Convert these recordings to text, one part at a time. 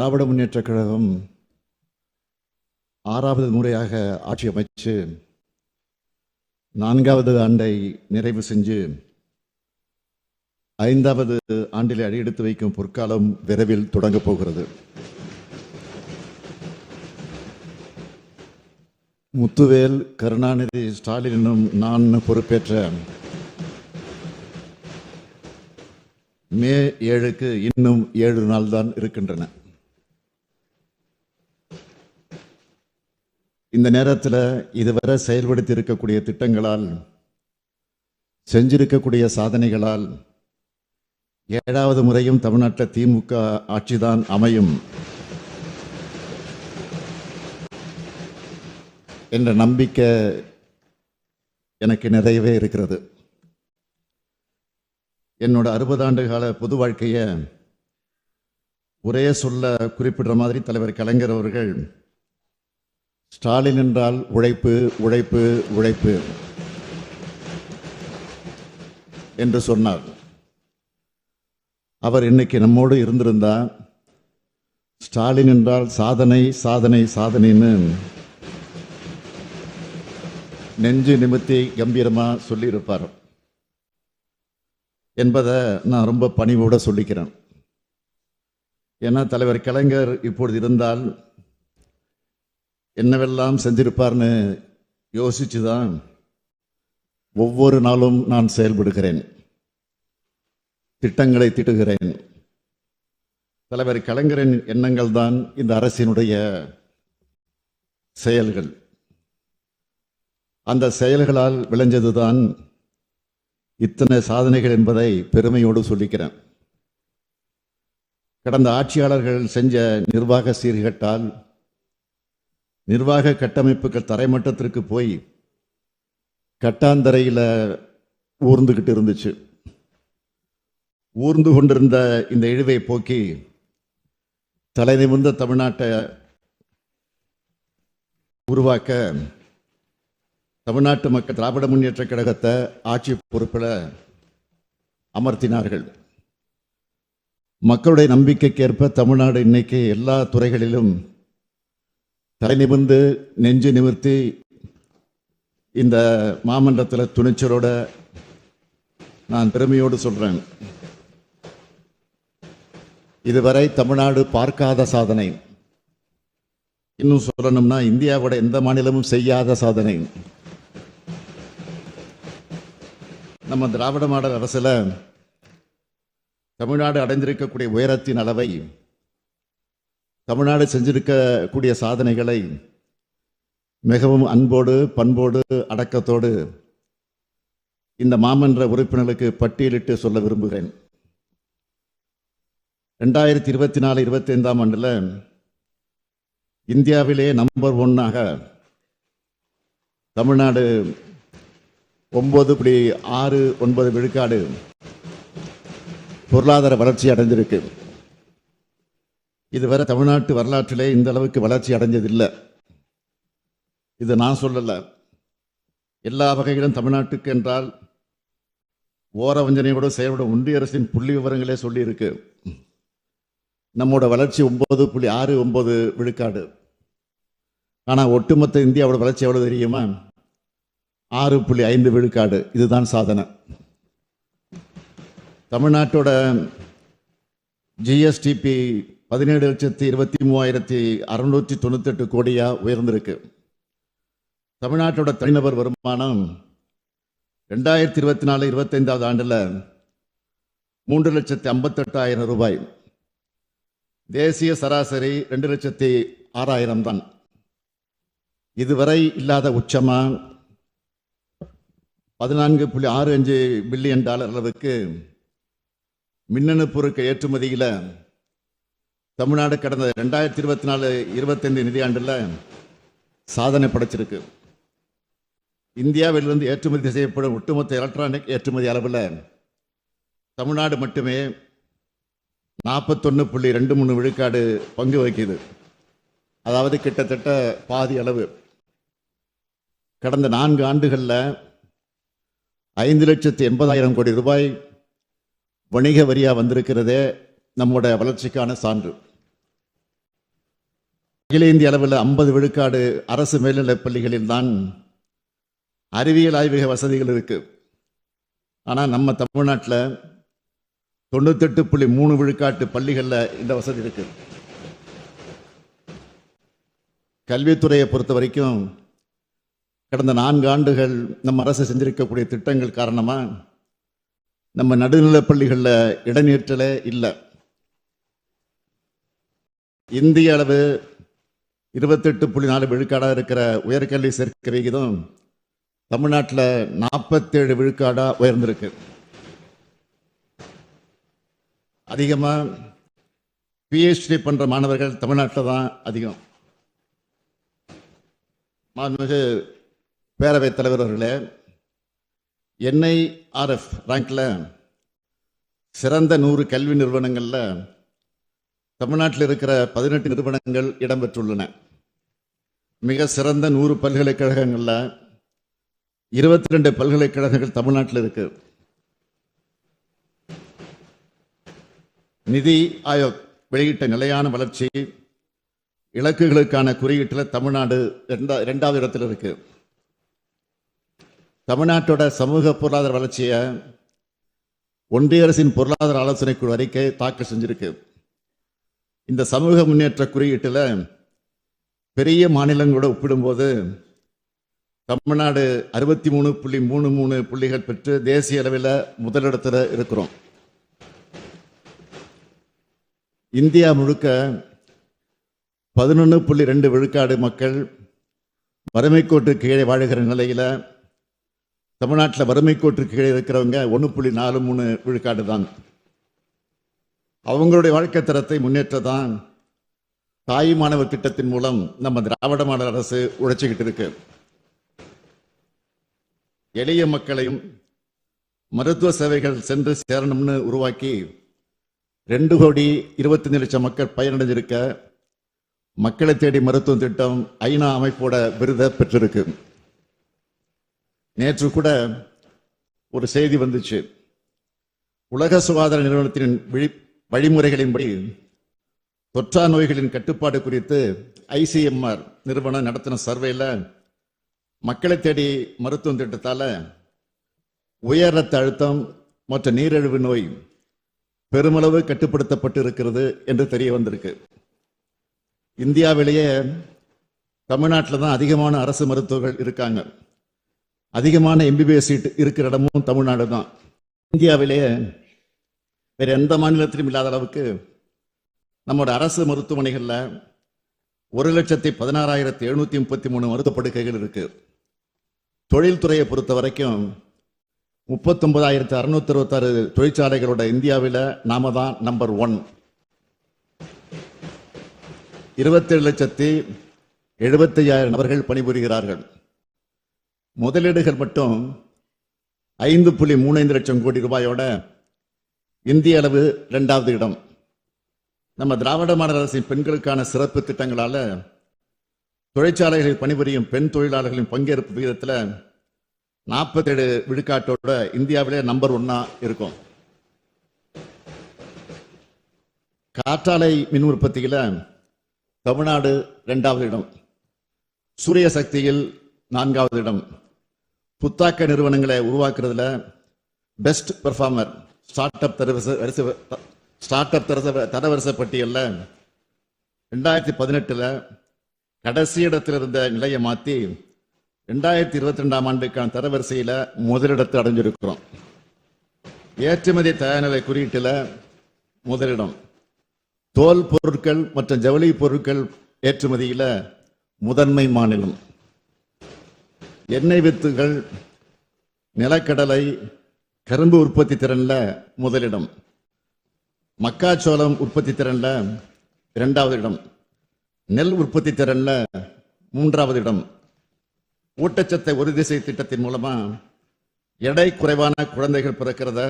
திராவிட முன்னேற்றக் கழகம் ஆறாவது முறையாக ஆட்சி அமைச்சு நான்காவது ஆண்டை நிறைவு செஞ்சு ஐந்தாவது ஆண்டில் அடியெடுத்து வைக்கும் பொற்காலம் விரைவில் தொடங்கப் போகிறது. முத்துவேல் கருணாநிதி ஸ்டாலினும் நான் பொறுப்பேற்ற மே ஏழுக்கு இன்னும் ஏழு நாள் தான் இருக்கின்றன. இந்த நேரத்தில் இதுவரை செயல்படுத்தி இருக்கக்கூடிய திட்டங்களால் செஞ்சிருக்கக்கூடிய சாதனைகளால் ஏழாவது முறையும் தமிழ்நாட்டில் திமுக ஆட்சிதான் அமையும் என்ற நம்பிக்கை எனக்கு நிறையவே இருக்கிறது. என்னோட அறுபது ஆண்டு கால பொது வாழ்க்கையை ஒரே சொல்ல குறிப்பிடுற மாதிரி தலைவர் கலைஞர் அவர்கள் ஸ்டாலின் என்றால் உழைப்பு உழைப்பு உழைப்பு என்று சொன்னார். அவர் இன்னைக்கு நம்மோடு இருந்திருந்தால் ஸ்டாலின் என்றால் சாதனை சாதனை சாதனைன்னு நெஞ்சு நிமித்தி கம்பீரமாக சொல்லியிருப்பார் என்பதை நான் ரொம்ப பணிவோடு சொல்லிக்கிறேன். ஏன்னா தலைவர் கலைஞர் இப்பொழுது இருந்தால் என்னவெல்லாம் செஞ்சிருப்பார்னு யோசிச்சு தான் ஒவ்வொரு நாளும் நான் செயல்படுகிறேன். திட்டங்களை திட்டுகிறேன். தலைவர் கலைஞரின் எண்ணங்கள் தான் இந்த அரசினுடைய செயல்கள். அந்த செயல்களால் விளைஞ்சதுதான் இத்தனை சாதனைகள் என்பதை பெருமையோடு சொல்லிக்கிறேன். கடந்த ஆட்சியாளர்கள் செஞ்ச நிர்வாக சீர்கேட்டால் நிர்வாக கட்டமைப்புகள் தரைமட்டத்திற்கு போய் கட்டாந்தரையில் ஊர்ந்துக்கிட்டு இருந்துச்சு. ஊர்ந்து கொண்டிருந்த இந்த இழிவை போக்கி தலை நிமிர்ந்த தமிழ்நாட்டை உருவாக்க தமிழ்நாட்டு மக்கள் திராவிட முன்னேற்ற கழகத்தை ஆட்சி பொறுப்பில் அமர்த்தினார்கள். மக்களுடைய நம்பிக்கைக்கேற்ப தமிழ்நாடு இன்னைக்கு எல்லா துறைகளிலும் தலை நிமிர்ந்து நெஞ்சு நிமிர்த்தி இந்த மாமன்றத்தில் துணிச்சலோட நான் பெருமையோடு சொல்கிறேன் இதுவரை தமிழ்நாடு பார்க்காத சாதனை. இன்னும் சொல்லணும்னா இந்தியாவோட எந்த மாநிலமும் செய்யாத சாதனை. நம்ம திராவிட மாடல் அரசில் தமிழ்நாடு அடைந்திருக்கக்கூடிய உயரத்தின் அளவை தமிழ்நாடு செஞ்சிருக்கக்கூடிய சாதனைகளை மிகவும் அன்போடு பண்போடு அடக்கத்தோடு இந்த மாமன்ற உறுப்பினர்களுக்கு பட்டியலிட்டு சொல்ல விரும்புகிறேன். ரெண்டாயிரத்தி இருபத்தி நாலு இருபத்தி ஐந்தாம் ஆண்டில் இந்தியாவிலே நம்பர் ஒன்னாக தமிழ்நாடு ஒன்பது புள்ளி ஆறு ஒன்பது விழுக்காடு பொருளாதார வளர்ச்சி அடைஞ்சிருக்கு இதுவரை தமிழ்நாட்டு வரலாற்றிலே இந்த அளவுக்கு வளர்ச்சி அடைஞ்சதில்லை. இது நான் சொல்லலை. எல்லா வகையிலும் தமிழ்நாட்டுக்கு என்றால் ஓர வஞ்சனையோடு செயல்படும் ஒன்றிய அரசின் புள்ளி விவரங்களே சொல்லியிருக்கு. நம்மோட வளர்ச்சி ஒன்பது புள்ளி ஆறு ஒன்பது விழுக்காடு. ஆனால் ஒட்டுமொத்த இந்தியாவோட வளர்ச்சி எவ்வளோ தெரியுமா? ஆறு புள்ளி ஐந்து விழுக்காடு. இதுதான் சாதனை. தமிழ்நாட்டோட ஜிஎஸ்டிபி பதினேழு லட்சத்தி இருபத்தி மூவாயிரத்தி அறுநூற்றி தொண்ணூத்தெட்டு கோடியாக உயர்ந்திருக்கு. தமிழ்நாட்டோட தனிநபர் வருமானம் ரெண்டாயிரத்தி இருபத்தி நாலு இருபத்தைந்தாவது ஆண்டில் மூன்று லட்சத்தி ஐம்பத்தெட்டாயிரம் ரூபாய். தேசிய சராசரி ரெண்டு லட்சத்தி ஆறாயிரம் தான். இதுவரை இல்லாத உச்சமாக பதினான்கு புள்ளி ஆறு அஞ்சு பில்லியன் டாலர் அளவுக்கு மின்னணு பொருட்கள் ஏற்றுமதியில் தமிழ்நாடு கடந்த ரெண்டாயிரத்தி இருபத்தி நாலு இருபத்தைந்து நிதியாண்டில் சாதனை படைச்சிருக்கு. இந்தியாவிலிருந்து ஏற்றுமதி செய்யப்படும் ஒட்டுமொத்த எலக்ட்ரானிக் ஏற்றுமதி அளவில் தமிழ்நாடு மட்டுமே நாற்பத்தொன்று புள்ளி ரெண்டு மூணு விழுக்காடு பங்கு வகிக்குது. அதாவது கிட்டத்தட்ட பாதி அளவு. கடந்த நான்கு ஆண்டுகளில் ஐந்து லட்சத்து எண்பதாயிரம் கோடி ரூபாய் வணிக வரியாக வந்திருக்கிறதே நம்முடைய வளர்ச்சிக்கான சான்று. அகில இந்திய அளவில் ஐம்பது விழுக்காடு அரசு மேல்நிலைப் பள்ளிகளில் தான் அறிவியல் ஆய்வக வசதிகள் இருக்கு. ஆனால் நம்ம தமிழ்நாட்டில் தொண்ணூத்தெட்டு புள்ளி மூணு விழுக்காட்டு பள்ளிகளில் இந்த வசதி இருக்கு. கல்வித்துறையை பொறுத்த வரைக்கும் கடந்த நான்கு ஆண்டுகள் நம்ம அரசு செஞ்சிருக்கக்கூடிய திட்டங்கள் காரணமாக நம்ம நடுநிலைப் பள்ளிகளில் இடைநிற்றலே இல்லை. இந்திய அளவு இருபத்தெட்டு புள்ளி நாலு விழுக்காடாக இருக்கிற உயர்கல்வி சேர்க்கை விகிதம் தமிழ்நாட்டில் நாற்பத்தேழு விழுக்காடாக உயர்ந்திருக்கு. அதிகமாக பிஹெச்டி பண்ணுற மாணவர்கள் தமிழ்நாட்டில் தான் அதிகம். மாண்புமிகு பேரவைத் தலைவர் அவர்களே என்ஐஆர்எஃப் ரேங்கில் சிறந்த நூறு கல்வி நிறுவனங்களில் தமிழ்நாட்டில் இருக்கிற பதினெட்டு நிறுவனங்கள் இடம்பெற்றுள்ளன. மிக சிறந்த நூறு பல்கலைக்கழகங்களில் இருபத்தி ரெண்டு பல்கலைக்கழகங்கள் தமிழ்நாட்டில் இருக்கு. நிதி ஆயோக் வெளியிட்ட நிலையான வளர்ச்சி இலக்குகளுக்கான குறியீட்டில் தமிழ்நாடு ரெண்டா ரெண்டாவது இடத்தில் இருக்கு. தமிழ்நாட்டோட சமூக பொருளாதார வளர்ச்சியை ஒன்றிய அரசின் பொருளாதார ஆலோசனை குழு அறிக்கை தாக்கல் செஞ்சிருக்கு. இந்த சமூக முன்னேற்ற குறியீட்டில் பெரிய மாநிலங்களோட ஒப்பிடும்போது தமிழ்நாடு அறுபத்தி மூணு புள்ளி மூணு மூணு புள்ளிகள் பெற்று தேசிய அளவில் முதலிடத்தில் இருக்கிறோம். இந்தியா முழுக்க பதினொன்று புள்ளி ரெண்டு விழுக்காடு மக்கள் வறுமைக்கோட்டு கீழே வாழுகிற நிலையில் தமிழ்நாட்டில் வறுமைக்கோட்டு கீழே இருக்கிறவங்க ஒன்று புள்ளி நாலு மூணு விழுக்காடு தான். அவங்களுடைய வாழ்க்கை தரத்தை முன்னேற்றதான் தாய் மாணவர் திட்டத்தின் மூலம் நம்ம திராவிட மாடல் அரசு உழைச்சிக்கிட்டு இருக்கு. எளிய மக்களையும் மருத்துவ சேவைகள் சென்று சேரணும்னு உருவாக்கி ரெண்டு கோடி இருபத்தஞ்சு லட்சம் மக்கள் பயனடைஞ்சிருக்க மக்களை தேடி மருத்துவ திட்டம் ஐநா அமைப்போட விருதை பெற்றிருக்கு. நேற்று கூட ஒரு செய்தி வந்துச்சு. உலக சுகாதார நிறுவனத்தின் விழி வழிமுறைகளின்படி தொற்றா நோய்களின் கட்டுப்பாடு குறித்து ஐசிஎம்ஆர் நிறுவனம் நடத்தின சர்வேல மக்களை தேடி மருத்துவம் திட்டத்தால் உயர் ரத்த அழுத்தம் மற்றும் நீரிழிவு நோய் பெருமளவு கட்டுப்படுத்தப்பட்டு இருக்கிறது என்று தெரிய வந்திருக்கு. இந்தியாவிலேயே தமிழ்நாட்டில் தான் அதிகமான அரசு மருத்துவர்கள் இருக்காங்க. அதிகமான எம்பிபிஎஸ் சீட் இருக்கிற இடமும் தமிழ்நாடு தான். இந்தியாவிலேயே வேறு எந்த மாநிலத்திலும் இல்லாத அளவுக்கு நம்மளோட அரசு மருத்துவமனைகளில் ஒரு லட்சத்தி பதினாறாயிரத்தி எழுநூற்றி முப்பத்தி மூணு மருத்துவ படுக்கைகள் இருக்குது தொழில்துறையை பொறுத்த வரைக்கும் முப்பத்தொன்பதாயிரத்தி அறுநூத்தி அறுபத்தாறு தொழிற்சாலைகளோட இந்தியாவில் நாம தான் நம்பர் ஒன் இருபத்தேழு லட்சத்தி எழுபத்தையாயிரம் நபர்கள் பணிபுரிகிறார்கள். முதலீடுகள் மட்டும் ஐந்து புள்ளி மூணைந்து லட்சம் கோடி ரூபாயோட இந்திய அளவு இரண்டாவது இடம். நம்ம திராவிட மாடல் அரசின் பெண்களுக்கான சிறப்பு திட்டங்களால தொழிற்சாலைகளில் பணிபுரியும் பெண் தொழிலாளர்களின் பங்கேற்பு விகிதத்தில் நாற்பத்தேழு விழுக்காட்டோட இந்தியாவிலே நம்பர் ஒன்னா இருக்கும். காற்றாலை மின் உற்பத்தியில் தமிழ்நாடு இரண்டாவது இடம். சூரிய சக்தியில் நான்காவது இடம். புத்தாக்க நிறுவனங்களை உருவாக்குறதுல பெஸ்ட் பெர்ஃபார்மர் ஸ்டார்ட் அப் தரவரிசை வரிசை ஸ்டார்ட் அப் தரச தரவரிசை பட்டியலில் ரெண்டாயிரத்தி பதினெட்டில் கடைசி இடத்தில் இருந்த நிலையை மாற்றி ரெண்டாயிரத்தி இருபத்தி ரெண்டாம் ஆண்டுக்கான தரவரிசையில் முதலிடத்தை அடைஞ்சிருக்கிறோம். ஏற்றுமதி தயார்நிலை குறியீட்டில் முதலிடம். தோல் பொருட்கள் மற்றும் ஜவுளி பொருட்கள் ஏற்றுமதியில் முதன்மை மாநிலம். எண்ணெய் வித்துகள் நிலக்கடலை கரும்பு உற்பத்தி திறன்ல முதலிடம். மக்காச்சோளம் உற்பத்தி திறன்ல இரண்டாவது இடம். நெல் உற்பத்தி திறன்ல மூன்றாவது இடம். ஊட்டச்சத்தை உறுதி திசை திட்டத்தின் மூலமா எடை குறைவான குழந்தைகள் பிறக்கிறத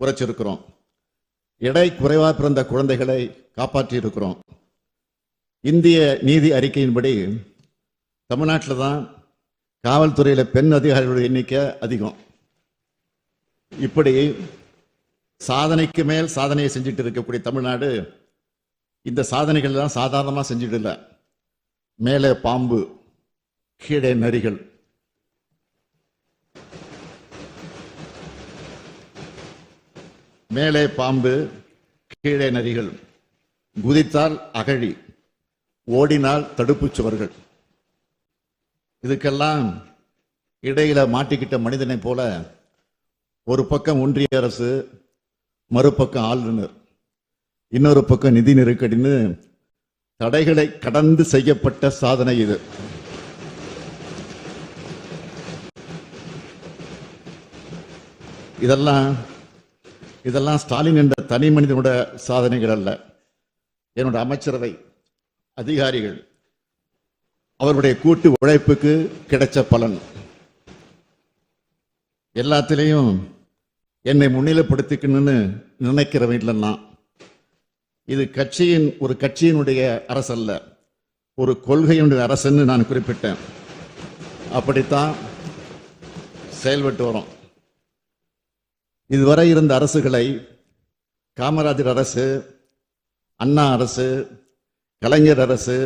குறைச்சிருக்கிறோம். எடை குறைவாக பிறந்த குழந்தைகளை காப்பாற்றி இருக்கிறோம் இந்திய நீதி அறிக்கையின்படி தமிழ்நாட்டில் தான் காவல்துறையில் பெண் அதிகாரிகளுடைய எண்ணிக்கை அதிகம். இப்படி சாதனைக்கு மேல் சாதனையை செஞ்சுட்டு இருக்கக்கூடிய தமிழ்நாடு இந்த சாதனைகள் எல்லாம் சாதாரணமாக செஞ்சுட்டு இல்லை. மேலே பாம்பு கீழே நரிகள். மேலே பாம்பு கீழே நரிகள். குதித்தால் அகழி ஓடினால் தடுப்பு சுவர்கள். இதுக்கெல்லாம் இடையில மாட்டிக்கிட்ட மனிதனை போல ஒரு பக்கம் ஒன்றிய அரசு மறுபக்கம் ஆளுநர். இன்னொரு பக்கம் நிதி நெருக்கடின்னு தடைகளை கடந்து செய்யப்பட்ட சாதனை இது. இதெல்லாம் இதெல்லாம் ஸ்டாலின் என்ற தனி மனிதனோட சாதனைகள் அல்ல. என்னோட அமைச்சரவை அதிகாரிகள் அவருடைய கூட்டு உழைப்புக்கு கிடைச்ச பலன். எல்லாத்திலையும் என்னை முன்னிலைப்படுத்திக்கணும்னு நினைக்கிறவன் இல்லைன்னா இது கட்சியின் ஒரு கட்சியினுடைய அரசல்ல ஒரு கொள்கையினுடைய அரசுன்னு நான் குறிப்பிட்டேன். அப்படித்தான் செயல்பட்டு வரோம். இதுவரை இருந்த அரசுகளை காமராஜர் அரசு அண்ணா அரசு கலைஞர் அரசு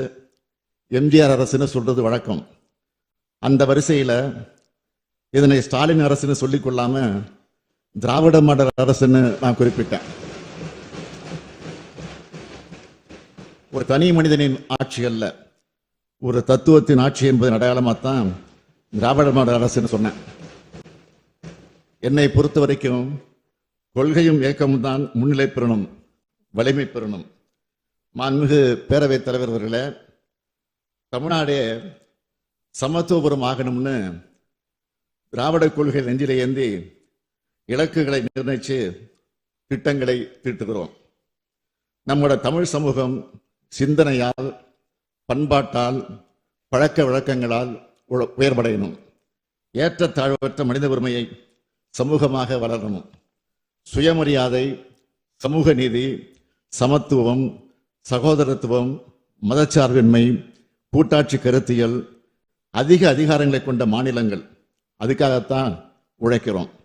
எம்ஜிஆர் அரசுன்னு சொல்றது வழக்கம். அந்த வரிசையில் இதனை ஸ்டாலின் அரசுன்னு சொல்லிக்கொள்ளாமல் திராவிட மாடல் அரசுன்னு நான் குறிப்பிட்டேன். ஒரு தனி மனிதனின் ஆட்சி அல்ல ஒரு தத்துவத்தின் ஆட்சி என்பதன் அடையாளமாகத்தான் திராவிட மாடல் அரசுன்னு சொன்னேன். என்னை பொறுத்த வரைக்கும் கொள்கையும் இயக்கமும் தான் முன்னிலை பெறணும் வலிமை பெறணும். மாண்புமிகு பேரவைத் தலைவர் அவர்களே தமிழ்நாடே சமத்துவபுரம் ஆகணும்னு திராவிட கொள்கை நெஞ்சிலை ஏந்தி இலக்குகளை நிர்ணயித்து திட்டங்களை தீட்டுகிறோம். நம்மளோட தமிழ் சமூகம் சிந்தனையால் பண்பாட்டால் பழக்க வழக்கங்களால் உழ- உயர்வடையணும் ஏற்றத்தாழ்வற்ற மனித உரிமையை சமூகமாக வளரணும். சுயமரியாதை சமூக நீதி சமத்துவம் சகோதரத்துவம் மதச்சார்பின்மை கூட்டாட்சி கருத்தியல் அதிக அதிகாரங்களை கொண்ட மாநிலங்கள் அதுக்காகத்தான் உழைக்கிறோம்.